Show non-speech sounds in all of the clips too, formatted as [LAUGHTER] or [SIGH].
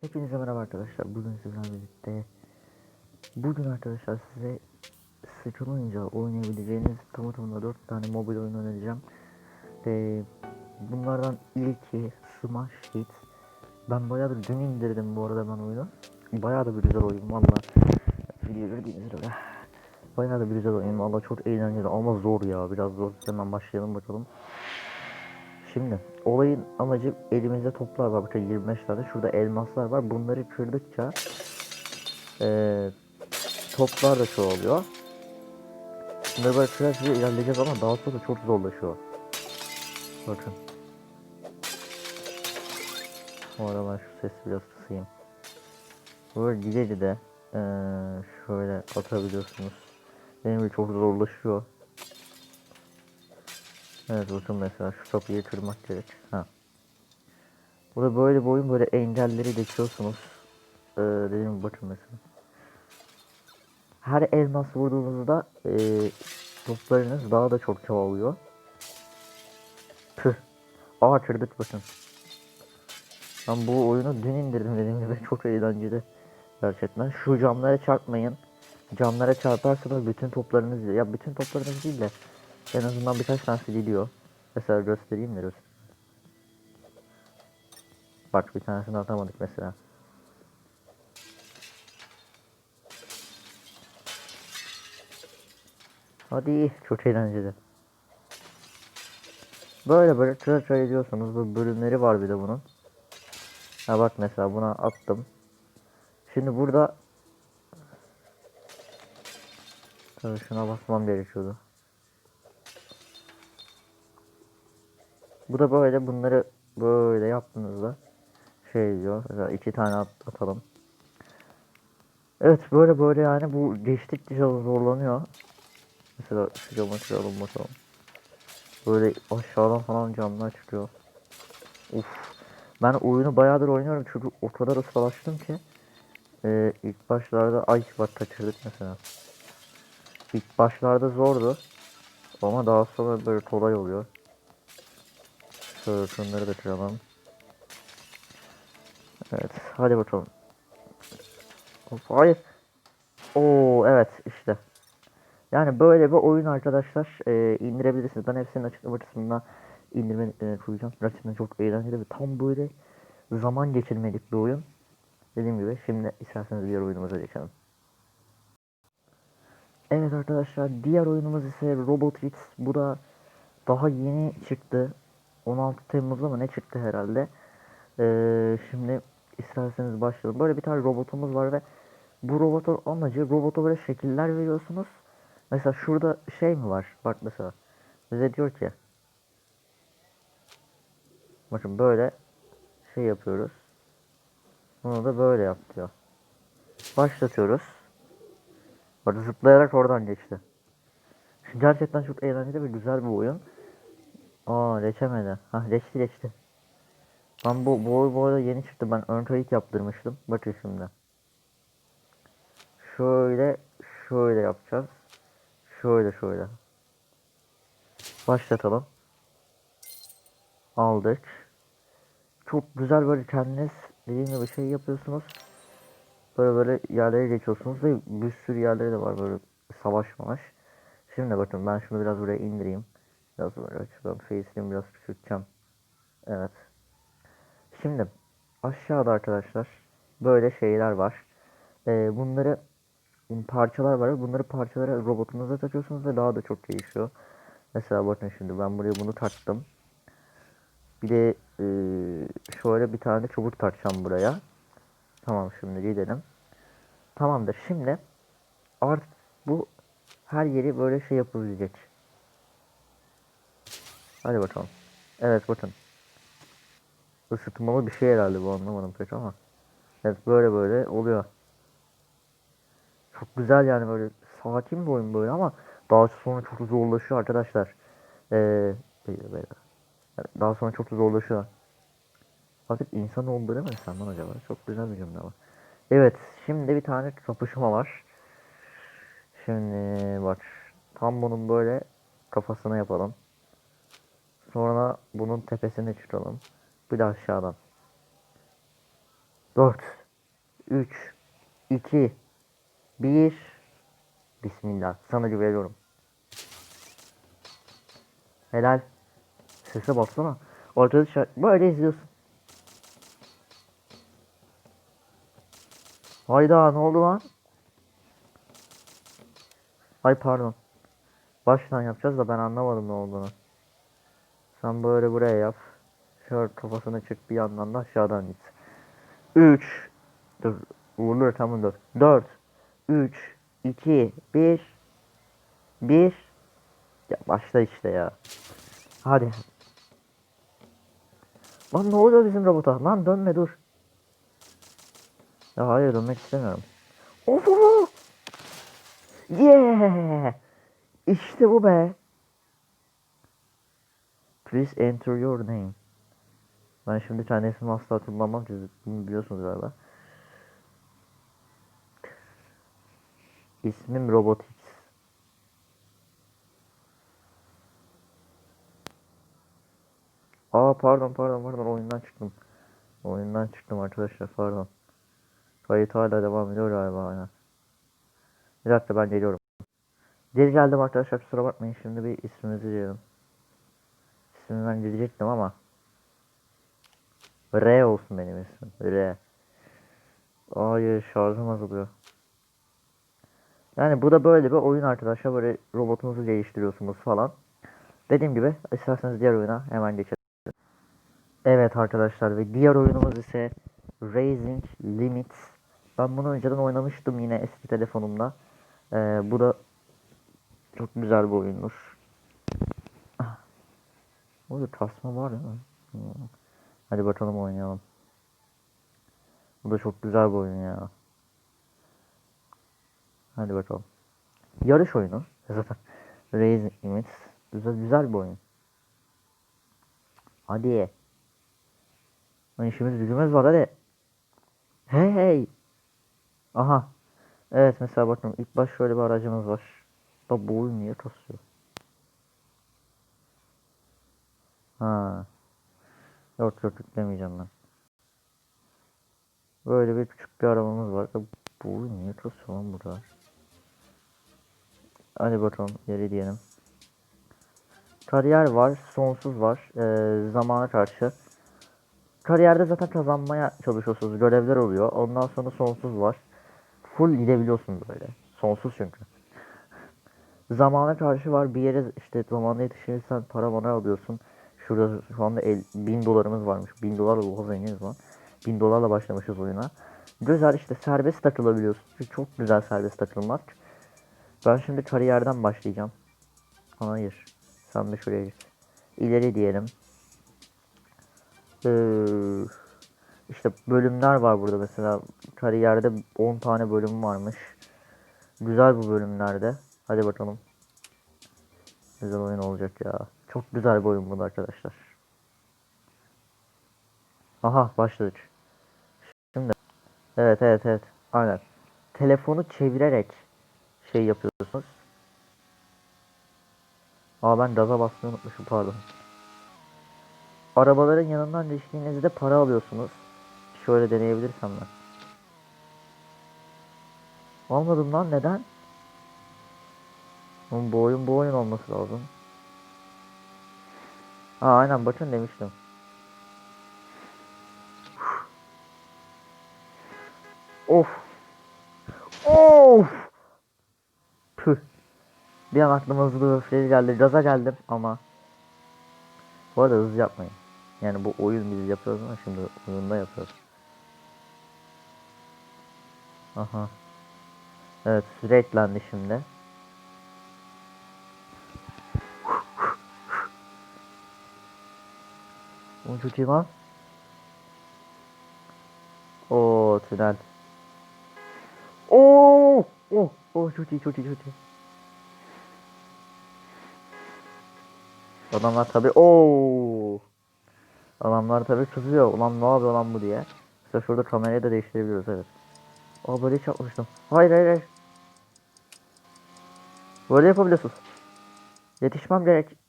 Hepinize merhaba arkadaşlar. Bugün sizlerle birlikte bugün arkadaşlar size sıkılınca oynayabileceğiniz tamı tamına 4 tane mobil oyun önereceğim. Ee, bunlardan ilki Smash Hit. Ben bayağı da dün indirdim bu arada ben oyunu. Bayağı da bir güzel oyun valla. Video gördüğünüz üzere. Bayağı da bir güzel oyun valla çok eğlenceli ama zor ya biraz zor. Hemen başlayalım bakalım. Şimdi olayın amacı elimizde toplar var bakın 25 tane. Şurada elmaslar var. Bunları kırdıkça eee toplar da çoğalıyor. Şimdi böyle kırarak ilerleyeceğiz ama daha sonra çok zorlaşıyor. Bakın. Bu arada ben şu sesi biraz kısayım. Böyle ileri de eee şöyle atabiliyorsunuz. Benim çok zorlaşıyor. Evet bakın mesela şu kapıyı kırmak gerek. Ha. Bu da böyle bir oyun böyle engelleri geçiyorsunuz. Ee, dediğim gibi bakın mesela. Her elmas vurduğunuzda e, toplarınız daha da çok çoğalıyor. Tüh. Aa kırdık bakın. Ben bu oyunu dün indirdim dediğim gibi [LAUGHS] çok eğlenceli. Gerçekten. Şu camlara çarpmayın. Camlara çarparsanız bütün toplarınız ya bütün toplarınız değil de en azından birkaç tanesi gidiyor. Mesela göstereyim göster- Bak bir tanesini atamadık mesela. Hadi çok eğlenceli. Böyle böyle tıra tıra ediyorsunuz. Bu bölümleri var bir de bunun. Ha bak mesela buna attım. Şimdi burada Tabii şuna basmam gerekiyordu. Bu da böyle bunları böyle yaptığınızda şey diyor. Mesela iki tane at, atalım. Evet böyle böyle yani bu geçtikçe zorlanıyor. Mesela şu camı kıralım bakalım. Böyle aşağıdan falan camlar çıkıyor. Uf. Ben oyunu bayağıdır oynuyorum çünkü o kadar ustalaştım ki. Ee, ilk başlarda ay bak kaçırdık mesela. İlk başlarda zordu. Ama daha sonra böyle kolay oluyor. Şöyle şunları da kıralım. Evet, hadi bakalım. Of, hayır. Oo, evet işte. Yani böyle bir oyun arkadaşlar e, indirebilirsiniz. Ben hepsinin açıklama kısmına indirme e, koyacağım. Gerçekten çok eğlenceli ve tam böyle zaman geçirmelik bir oyun. Dediğim gibi şimdi isterseniz diğer oyunumuza geçelim. Evet arkadaşlar diğer oyunumuz ise Robot Hits. Bu da daha yeni çıktı. 16 Temmuz'da mı ne çıktı herhalde. Ee, şimdi isterseniz başlayalım. Böyle bir tane robotumuz var ve bu robotun amacı robota böyle şekiller veriyorsunuz. Mesela şurada şey mi var? Bak mesela. Bize diyor ki Bakın böyle şey yapıyoruz. Bunu da böyle yap diyor. Başlatıyoruz. Bak zıplayarak oradan geçti. Gerçekten çok eğlenceli ve güzel bir oyun. Aa geçemedi. Hah geçti geçti. Ben bu bu oyun bu arada yeni çıktı. Ben ön kayıt yaptırmıştım. Bakın şimdi. Şöyle şöyle yapacağız. Şöyle şöyle. Başlatalım. Aldık. Çok güzel böyle kendiniz dediğim gibi şey yapıyorsunuz. Böyle böyle yerlere geçiyorsunuz ve bir sürü yerleri de var böyle savaşmamış. Şimdi bakın ben şunu biraz buraya indireyim. Biraz açalım. Face'ini biraz küçülteceğim. Evet. Şimdi aşağıda arkadaşlar böyle şeyler var. Ee, bunları parçalar var. Bunları parçalara robotunuza takıyorsunuz ve daha da çok değişiyor. Mesela bakın şimdi ben buraya bunu taktım. Bir de e, şöyle bir tane çubuk takacağım buraya. Tamam şimdi gidelim. Tamamdır. Şimdi art bu her yeri böyle şey yapabilecek. Hadi bakalım. Evet bakın. Isıtmalı bir şey herhalde bu anlamadım pek ama. Evet böyle böyle oluyor. Çok güzel yani böyle sakin bir oyun böyle ama daha sonra çok zorlaşıyor arkadaşlar. Ee, böyle, daha sonra çok zorlaşıyor. Fakat insan öldüremezsen lan acaba? Çok güzel bir cümle ama. Evet şimdi bir tane kapışma var. Şimdi bak tam bunun böyle kafasına yapalım. Sonra bunun tepesine çıkalım. Bir de aşağıdan. 4 3 2 1 Bismillah. Sana güveniyorum. Helal. Sese baksana. Arkadaşlar böyle izliyorsun. Hayda ne oldu lan? Ay pardon. Baştan yapacağız da ben anlamadım ne olduğunu. Sen böyle buraya yap. Şöyle kafasını çık bir yandan da aşağıdan git. 3 Dur. Vurulur tamam dur. 4 3 2 1 1 Ya başla işte ya. Hadi. Lan ne oluyor bizim robota? Lan dönme dur. Ya hayır dönmek istemiyorum. Of. Yeah. İşte bu be. Please enter your name. Ben şimdi tanesini asla kullanmam çünkü bunu biliyorsunuz galiba. İsmim Robotix. Aa pardon pardon pardon oyundan çıktım. Oyundan çıktım arkadaşlar pardon. Kayıt hala devam ediyor galiba hala. Bir dakika ben geliyorum. Geri geldim arkadaşlar kusura bakmayın şimdi bir isminizi diyelim. İsmimden gidecektim ama. R olsun benim ismim. R. Hayır şarjım azalıyor. Yani bu da böyle bir oyun arkadaşlar. Böyle robotunuzu geliştiriyorsunuz falan. Dediğim gibi isterseniz diğer oyuna hemen geçelim. Evet arkadaşlar ve diğer oyunumuz ise Raising Limits. Ben bunu önceden oynamıştım yine eski telefonumda. Ee, bu da çok güzel bir oyunmuş. Orada kasma var mi? Hmm. Hadi bakalım oynayalım. Bu da çok güzel bir oyun ya. Hadi bakalım. Yarış oyunu. Zaten Raising Limits. Güzel, güzel bir oyun. Hadi. Lan işimiz gücümüz var hadi. Hey hey. Aha. Evet mesela bakın ilk baş şöyle bir aracımız var. Da bu oyun niye kasıyor? Ha. Yok yok yüklemeyeceğim ben. Böyle bir küçük bir arabamız var. Bu niye kasıyor lan burada? Hadi bakalım geri diyelim. Kariyer var, sonsuz var. Ee, zamana karşı. Kariyerde zaten kazanmaya çalışıyorsunuz. Görevler oluyor. Ondan sonra sonsuz var. Full gidebiliyorsun böyle. Sonsuz çünkü. [LAUGHS] Zamana karşı var. Bir yere işte zamanda yetişirsen para bana alıyorsun. Şurada şu anda el, 1000 dolarımız varmış. 1000 dolarla oha zenginiz lan. 1000 dolarla başlamışız oyuna. Güzel işte serbest takılabiliyorsun. Çok güzel serbest takılmak. Ben şimdi kariyerden başlayacağım. Hayır. Sen de şuraya git. İleri diyelim. Ee, işte bölümler var burada mesela. Kariyerde 10 tane bölüm varmış. Güzel bu bölümlerde. Hadi bakalım. Güzel oyun olacak ya. Çok güzel bir oyun bu da arkadaşlar. Aha başladık. Şimdi. Evet evet evet. Aynen. Telefonu çevirerek şey yapıyorsunuz. Aa ben gaza basmayı unutmuşum pardon. Arabaların yanından geçtiğinizde para alıyorsunuz. Şöyle deneyebilirsem ben. Almadım lan neden? Oğlum bu oyun bu oyun olması lazım. Aa aynen bakın demiştim. Of. Of. Püh. Bir an aklıma hızlı öfkeli geldi. Gaza geldim ama. Bu arada hız yapmayın. Yani bu oyun biz yapıyoruz ama şimdi oyunda yapıyoruz. Aha. Evet süre eklendi şimdi. O çok iyi lan. Oo! Oh! Oh çok iyi çok. Adamlar tabi ooo. Adamlar tabi kızıyor. Ulan ne yapıyor lan bu diye. İşte şurada kamerayı da değiştirebiliyoruz evet. Aa böyle çarpmıştım. Hayır hayır hayır. Böyle yapabiliyorsunuz. Yetişmem gerek.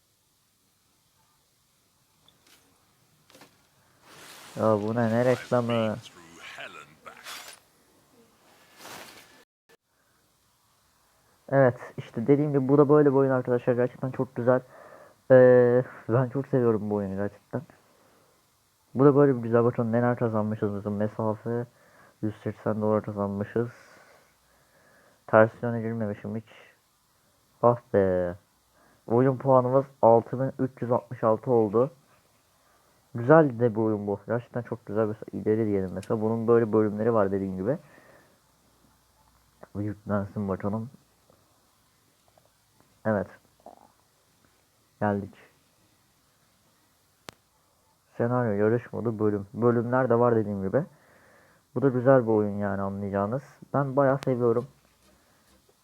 Ya bu ne reklamı? Evet işte dediğim gibi bu da böyle bir oyun arkadaşlar gerçekten çok güzel. Ee, ben çok seviyorum bu oyunu gerçekten. Bu da böyle bir güzel bakın neler kazanmışız bizim mesafe 180 dolar kazanmışız. Ters yöne girmemişim hiç. Ah be. Oyun puanımız 6366 oldu. Güzel de bir oyun bu. Gerçekten çok güzel mesela ileri diyelim mesela. Bunun böyle bölümleri var dediğim gibi. Bir yüklensin bakalım. Evet. Geldik. Senaryo, yarış modu, bölüm. Bölümler de var dediğim gibi. Bu da güzel bir oyun yani anlayacağınız. Ben bayağı seviyorum.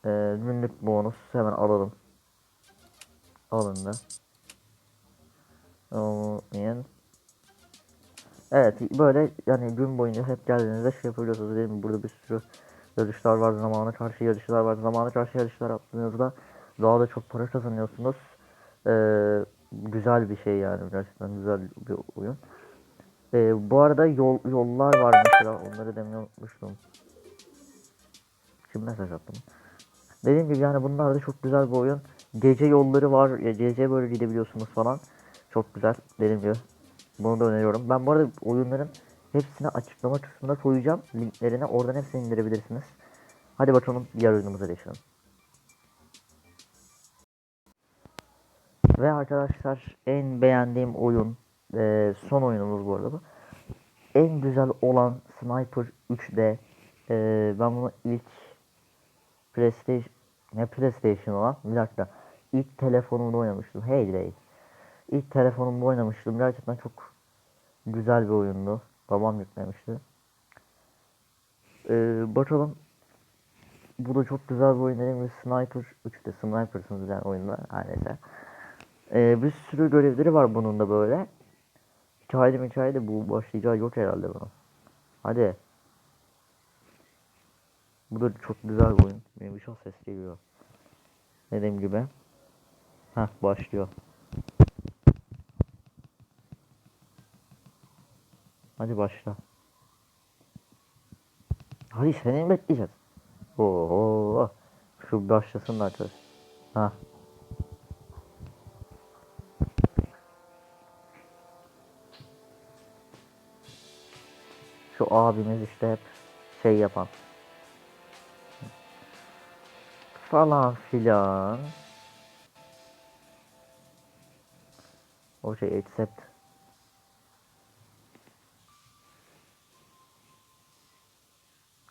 Ee, günlük bonus hemen alalım. Alındı. Olmayan. Evet böyle yani gün boyunca hep geldiğinizde şey yapabiliyorsunuz değil mi? Burada bir sürü yarışlar var, zamana karşı yarışlar var. Zamana karşı yarışlar yaptığınızda daha da çok para kazanıyorsunuz. Ee, güzel bir şey yani gerçekten güzel bir oyun. Ee, bu arada yol yollar var mesela onları demeyi unutmuştum. Kim mesaj attım? Dediğim gibi yani bunlar da çok güzel bir oyun. Gece yolları var. Gece böyle gidebiliyorsunuz falan. Çok güzel. Dediğim gibi. Bunu da öneriyorum. Ben bu arada oyunların hepsini açıklama kısmında koyacağım. Linklerini oradan hepsini indirebilirsiniz. Hadi bakalım diğer oyunumuza geçelim. Ve arkadaşlar en beğendiğim oyun e, son oyunumuz bu arada bu. En güzel olan Sniper 3D. E, ben bunu ilk PlayStation ne PlayStation olan bir dakika. İlk telefonumda oynamıştım. Heyday. İlk telefonumda oynamıştım. Gerçekten çok güzel bir oyundu. Babam yüklemişti. Ee, bakalım. Bu da çok güzel bir oyun dediğim gibi Sniper 3'te Sniper'sınız yani oyunda her neyse. Ee, bir sürü görevleri var bunun da böyle. Hikayede mi hikayede bu başlayacağı yok herhalde bunun. Hadi. Bu da çok güzel bir oyun. Benim bir ses geliyor. Dediğim gibi. Heh başlıyor. Hadi başla. Hadi seni bekleyeceğiz? Oo, şu başlasın da arkadaş. Ha. Şu abimiz işte hep şey yapan. Falan filan. O şey accept.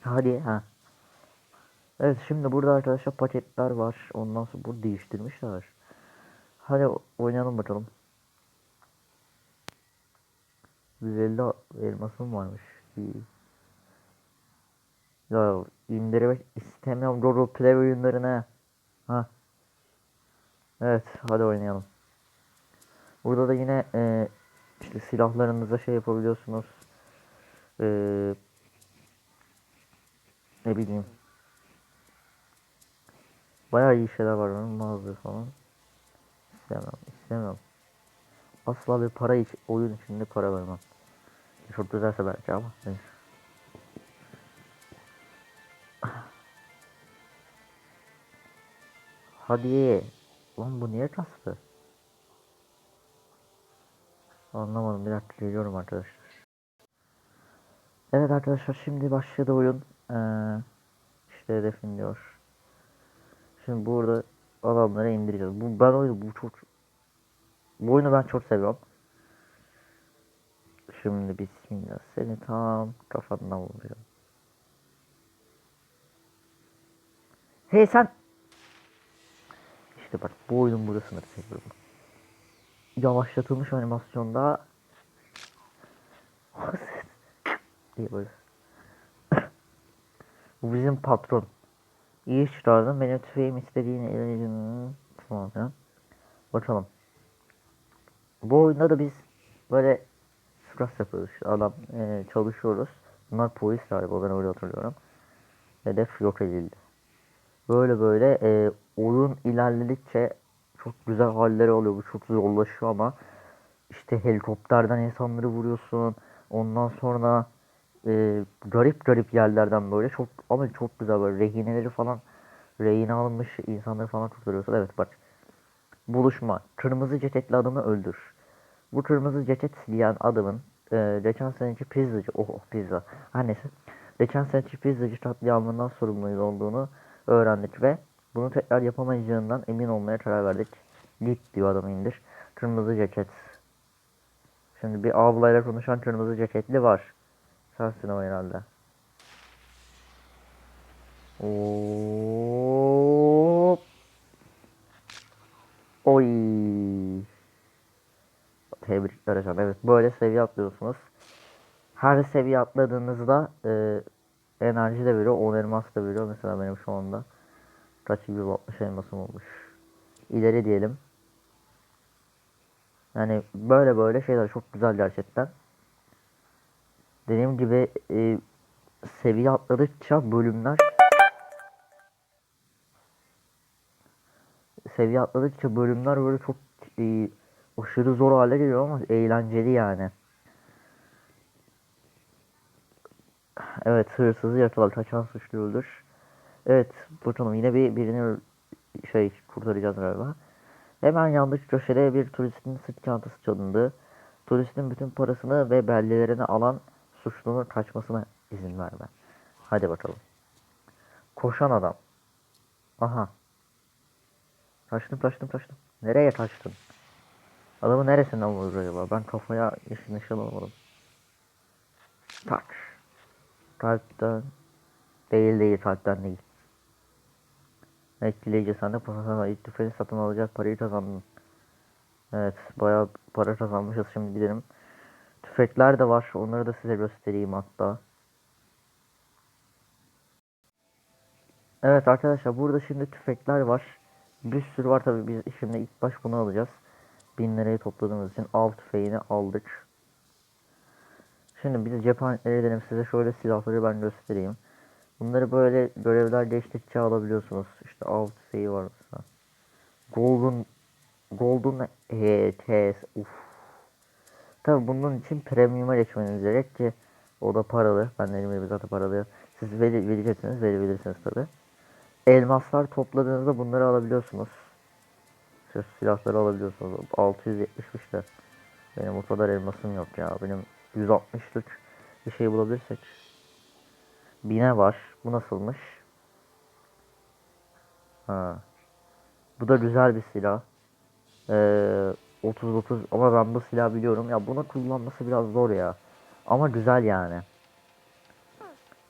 Hadi ha. Evet şimdi burada arkadaşlar paketler var. Ondan sonra bu değiştirmişler. Hadi oynayalım bakalım. 150 elmasım varmış. Ya indirmek istemiyorum Roro Play oyunlarını. Ha. Evet hadi oynayalım. Burada da yine e, işte silahlarınıza şey yapabiliyorsunuz. E, ne bileyim. Bayağı iyi şeyler var onun mağaza falan. İstemem, istemem. Asla bir para iç, oyun içinde para vermem. Çok güzelse belki ama neyse. Hadi. Lan bu niye kastı? Anlamadım bir dakika geliyorum arkadaşlar. Evet arkadaşlar şimdi başladı oyun. Ee, işte hedefin diyor. Şimdi burada adamları indireceğiz. Bu ben oyunu bu çok bu oyunu ben çok seviyorum. Şimdi bismillah seni tam kafandan vuracağım. Hey sen İşte bak bu oyunun burada seviyorum. Yavaşlatılmış animasyonda [LAUGHS] diye böyle. Bu bizim patron. İyi çıkardın. Benim tüfeğim elini falan filan. Bakalım. Bu oyunda da biz böyle sırası yapıyoruz. Adam e, çalışıyoruz. Bunlar polis galiba ben öyle hatırlıyorum. Hedef yok edildi. Böyle böyle e, oyun ilerledikçe çok güzel halleri oluyor. Bu çok zorlaşıyor ama işte helikopterden insanları vuruyorsun. Ondan sonra e, garip garip yerlerden böyle çok ama çok güzel böyle rehineleri falan rehine alınmış insanları falan kurtarıyorsun. Evet bak. Buluşma. Kırmızı ceketli adamı öldür. Bu kırmızı ceket giyen adamın e, geçen seneki pizzacı, oh oh, pizza, neyse. Geçen seneki pizzacı katliamından sorumlu olduğunu öğrendik ve bunu tekrar yapamayacağından emin olmaya karar verdik. Git diyor adamı indir. Kırmızı ceket. Şimdi bir ablayla konuşan kırmızı ceketli var. Sensin o herhalde. Hop. Oy. Tebrikler hocam. Evet böyle seviye atlıyorsunuz. Her seviye atladığınızda e, enerji de veriyor. 10 elmas da veriyor. Mesela benim şu anda kaç 160 elmasım olmuş. İleri diyelim. Yani böyle böyle şeyler çok güzel gerçekten. Dediğim gibi e, seviye atladıkça bölümler seviye atladıkça bölümler böyle çok e, aşırı zor hale geliyor ama eğlenceli yani. Evet hırsızı yakaladı. Kaçan suçlu öldür. Evet bakalım yine bir birini şey kurtaracağız galiba. Hemen yanlış köşede bir turistin sırt çantası çalındı. Turistin bütün parasını ve belgelerini alan suçlunun kaçmasına izin verme. Hadi bakalım. Koşan adam. Aha. Kaçtım kaçtım kaçtım. Nereye kaçtın? Adamı neresinden vurdu acaba? Ben kafaya işin nişan alamadım. Tak. Kalpten. Değil değil kalpten değil. Etkileyici sen de profesyonel ilk tüfeği satın alacak parayı kazandın. Evet bayağı para kazanmışız şimdi gidelim. Tüfekler de var onları da size göstereyim hatta. Evet arkadaşlar burada şimdi tüfekler var. Bir sürü var tabi biz şimdi ilk baş bunu alacağız. 1000 lirayı topladığımız için av tüfeğini aldık. Şimdi bir de cephaneleri edelim size şöyle silahları ben göstereyim. Bunları böyle görevler geçtikçe alabiliyorsunuz. İşte av tüfeği var mesela. Golden Golden HTS uf. Tabi bunun için premium'a geçmeniz gerek ki o da paralı. Ben elimde zaten paralı. Siz veri, vereceksiniz, verebilirsiniz tabi. Elmaslar topladığınızda bunları alabiliyorsunuz. Şu silahları alabiliyorsunuz. 670'miş de. Benim o kadar elmasım yok ya. Benim 160'lık bir şey bulabilirsek. Bine var. Bu nasılmış? Ha. Bu da güzel bir silah. Ee, 30-30 ama ben bu silahı biliyorum. Ya bunu kullanması biraz zor ya. Ama güzel yani.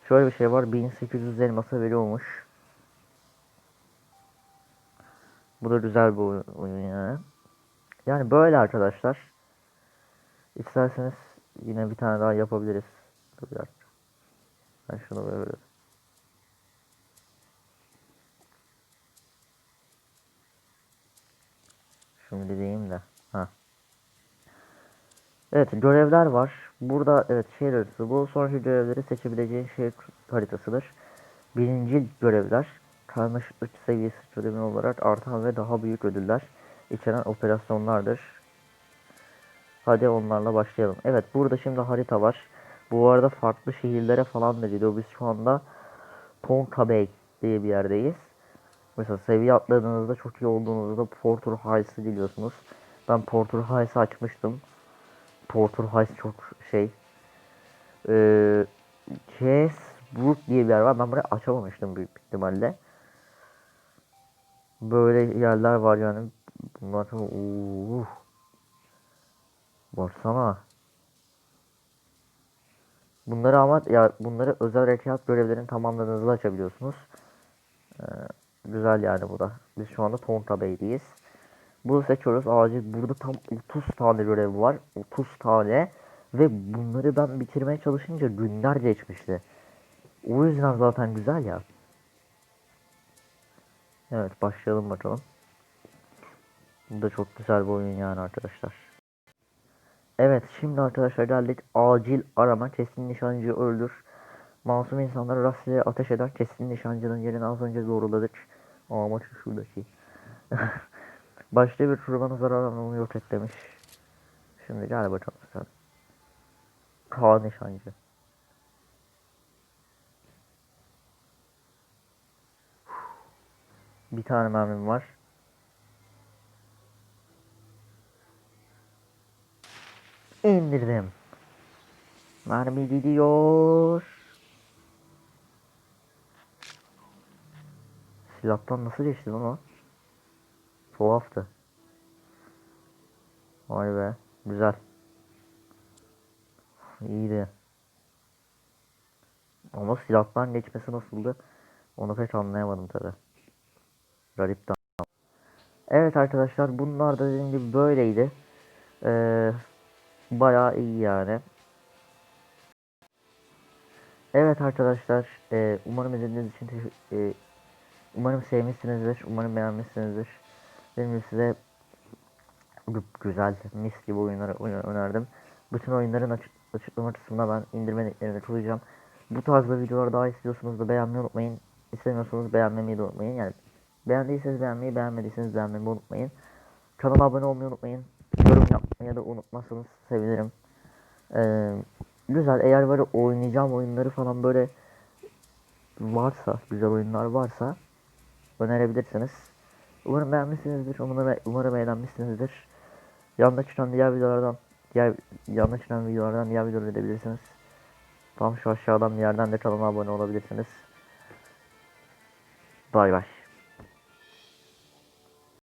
Şöyle bir şey var. 1800 elması veriyormuş. Bu da güzel bir oyun, yani. Yani böyle arkadaşlar. İsterseniz yine bir tane daha yapabiliriz. Dur bir dakika. Ben şunu böyle Şunu diyeyim de. Ha. Evet görevler var. Burada evet şehir haritası. Bu sonraki görevleri seçebileceğin şehir haritasıdır. Birinci görevler karmaşıklık seviyesi çözümü olarak artan ve daha büyük ödüller içeren operasyonlardır. Hadi onlarla başlayalım. Evet burada şimdi harita var. Bu arada farklı şehirlere falan da gidiyor. Biz şu anda Tonka Bay diye bir yerdeyiz. Mesela seviye atladığınızda çok iyi olduğunuzda Porter Heis'ı biliyorsunuz. Ben Porter Heis'ı açmıştım. Porter Heis çok şey. Ee, Casebrook diye bir yer var. Ben burayı açamamıştım büyük ihtimalle. Böyle yerler var yani. Bunlar çok... Uh. Baksana. Bunları ama ya bunları özel harekat görevlerini tamamladığınızda açabiliyorsunuz. Ee, güzel yani bu da. Biz şu anda Tonka Bay'deyiz. Bunu seçiyoruz. Acil burada tam 30 tane görev var. 30 tane. Ve bunları ben bitirmeye çalışınca günler geçmişti. O yüzden zaten güzel ya. Evet başlayalım bakalım. Bu da çok güzel bir oyun yani arkadaşlar. Evet şimdi arkadaşlar geldik acil arama kesin nişancıyı öldür. Masum insanları rastgele ateş eden kesin nişancının yerini az önce doğruladık. Ama şu şuradaki. [LAUGHS] Başta bir turbanı zararla onu yok et demiş. Şimdi gel bakalım sen. Kaan nişancı. Bir tane mermim var. İndirdim. Mermi gidiyor. Silahtan nasıl geçti lan o? Tuhaftı. Vay be. Güzel. İyiydi. Ama silahtan geçmesi nasıldı? Onu pek anlayamadım tabi. Garip de. Evet arkadaşlar bunlar da dediğim gibi böyleydi. Ee, bayağı iyi yani. Evet arkadaşlar e, umarım izlediğiniz için e, umarım sevmişsinizdir. Umarım beğenmişsinizdir. Gibi size gü- güzel mis gibi oyunları önerdim. Bütün oyunların açık, açıklama kısmına ben indirme linklerini koyacağım. Bu tarzda videolar daha istiyorsanız da beğenmeyi unutmayın. İstemiyorsanız beğenmemeyi de unutmayın. Yani beğendiyseniz beğenmeyi, beğenmediyseniz beğenmeyi unutmayın. Kanala abone olmayı unutmayın. Yorum yapmayı da unutmazsanız sevinirim. Ee, güzel eğer böyle oynayacağım oyunları falan böyle varsa, güzel oyunlar varsa önerebilirsiniz. Umarım beğenmişsinizdir. Umarım, umarım eğlenmişsinizdir. Yanda çıkan diğer videolardan diğer yanda çıkan videolardan diğer videoları edebilirsiniz. Tam şu aşağıdan bir yerden de kanala abone olabilirsiniz. Bay bay.